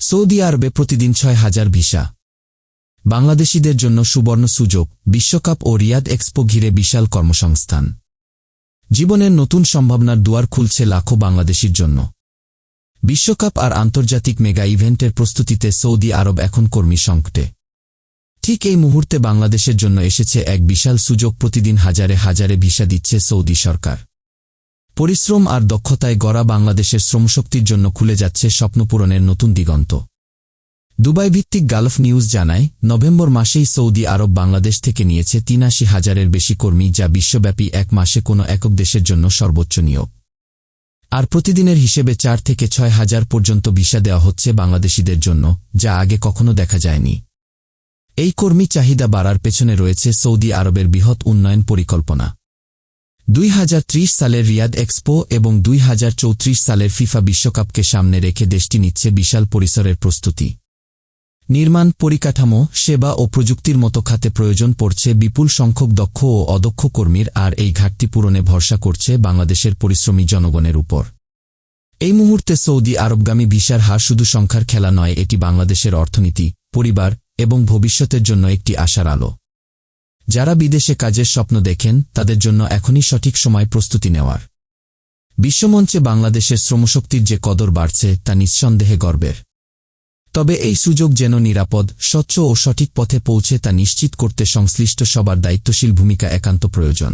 Saudi আরবে প্রতিদিন ছয় হাজার ভিসা। বাংলাদেশিদের জন্য সুবর্ণ সুযোগ, বিশ্বকাপ ও রিয়াদ এক্সপো ঘিরে বিশাল কর্মসংস্থান। জীবনের নতুন সম্ভাবনার দুয়ার খুলছে লাখো বাংলাদেশির জন্য। বিশ্বকাপ আর আন্তর্জাতিক মেগা ইভেন্টের প্রস্তুতিতে সৌদি আরব এখন কর্মী সংকটে। ঠিক এই মুহূর্তে বাংলাদেশের জন্য এসেছে এক বিশাল সুযোগ, প্রতিদিন হাজারে হাজারে ভিসা দিচ্ছে সৌদি সরকার। পরিশ্রম আর দক্ষতায় গড়া বাংলাদেশের শ্রমশক্তির জন্য খুলে যাচ্ছে স্বপ্নপূরণের নতুন দিগন্ত। দুবাই ভিত্তিক গালফ নিউজ জানায়, নভেম্বর মাসেই সৌদি আরব বাংলাদেশ থেকে নিয়েছে তিনাশি হাজারের বেশি কর্মী যা বিশ্বব্যাপী এক মাসে কোনো একক দেশের জন্য সর্বোচ্চ নিয়োগ। আর প্রতিদিনের হিসেবে চার থেকে ছয় হাজার পর্যন্ত ভিসা দেওয়া হচ্ছে বাংলাদেশিদের জন্য, যা আগে কখনো দেখা যায়নি। এই কর্মী চাহিদা বাড়ার পেছনে রয়েছে সৌদি আরবের বৃহৎ উন্নয়ন পরিকল্পনা। দুই হাজার ত্রিশ সালের রিয়াদ এক্সপো এবং দুই হাজার চৌত্রিশ সালের ফিফা বিশ্বকাপকে সামনে রেখে দেশটি নিচ্ছে বিশাল পরিসরের প্রস্তুতি। নির্মাণ, পরিকাঠামো, সেবা ও প্রযুক্তির মতো খাতে প্রয়োজন পড়ছে বিপুল সংখ্যক দক্ষ ও অদক্ষ কর্মীর আর এই ঘাটতি পূরণে ভরসা করছে বাংলাদেশের পরিশ্রমী জনগণের উপর। এই মুহূর্তে সৌদি আরবগামী ভিসার হার শুধু সংখ্যার খেলা নয়, এটি বাংলাদেশের অর্থনীতি, পরিবার এবং ভবিষ্যতের জন্য একটি আশার আলো। যারা বিদেশে কাজের স্বপ্ন দেখেন, তাদের জন্য এখনই সঠিক সময় প্রস্তুতি নেওয়ার। বিশ্বমঞ্চে বাংলাদেশের শ্রমশক্তির যে কদর বাড়ছে, তা নিঃসন্দেহে গর্বের। তবে এই সুযোগ যেন নিরাপদ, স্বচ্ছ ও সঠিক পথে পৌঁছে তা নিশ্চিত করতে সংশ্লিষ্ট সবার দায়িত্বশীল ভূমিকা একান্ত প্রয়োজন।